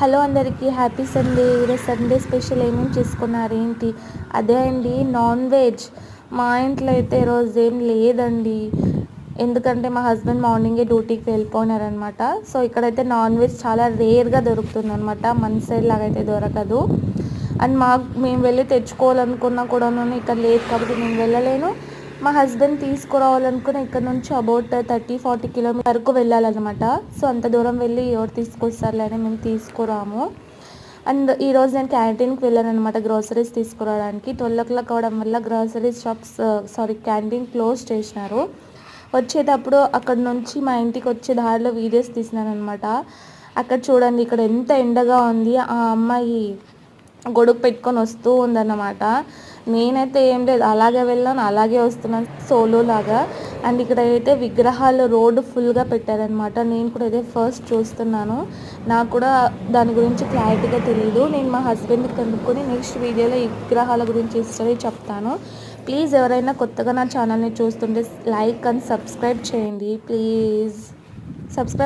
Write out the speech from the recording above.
Hello అందరికీ happy Sunday. ఈరోజు Sunday special ఏమేమి చేసుకున్నారు ఏంటి? అదే అండి నాన్ వెజ్. మా ఇంట్లో అయితే ఈరోజు ఏం లేదండి. ఎందుకంటే మా హస్బెండ్ మార్నింగే డ్యూటీకి వెళ్ళిపోయినారనమాట. సో ఇక్కడైతే నాన్ వెజ్ చాలా రేర్గా దొరుకుతుంది అనమాట మన సైడ్ లాగా అయితే దొరకదు. అండ్ మాకు మేము వెళ్ళి తెచ్చుకోవాలనుకున్నా కూడా ఇక్కడ లేదు కాబట్టి నేను వెళ్ళలేను. మా హస్బెండ్ తీసుకురావాలనుకుని ఇక్కడ నుంచి అబౌట్ థర్టీ ఫార్టీ కిలోమీటర్ వరకు వెళ్ళాలన్నమాట. సో అంత దూరం వెళ్ళి ఎవరు తీసుకొస్తారులే మేము తీసుకురాము. అండ్ ఈరోజు నేను క్యాంటీన్కి వెళ్ళాను అనమాట గ్రోసరీస్ తీసుకురావడానికి. ట్వెల్వ్ ఓ క్లాక్ అవడం వల్ల grocery shops sorry canteen close చేసినారు. వచ్చేటప్పుడు అక్కడ నుంచి మా ఇంటికి వచ్చే దారిలో వీడియోస్ తీసినాను అనమాట అక్కడ చూడండి ఇక్కడ ఎంత ఎండగా ఉంది. ఆ అమ్మాయి గొడుగు పెట్టుకొని వస్తూ ఉందన్నమాట. నేనైతే ఏం లేదు అలాగే వెళ్ళాను అలాగే వస్తున్నాను సోలో లాగా. అండ్ ఇక్కడ అయితే విగ్రహాలు రోడ్డు ఫుల్గా పెట్టారనమాట నేను కూడా ఇదే ఫస్ట్ చూస్తున్నాను. నాకు కూడా దాని గురించి క్లారిటీగా తెలియదు నేను మా హస్బెండ్కి కనుక్కొని నెక్స్ట్ వీడియోలో విగ్రహాల గురించి హిస్టరీ చెప్తాను. ప్లీజ్ ఎవరైనా కొత్తగా నా ఛానల్ని చూస్తుంటే లైక్ అండ్ సబ్స్క్రైబ్ చేయండి. Please subscribe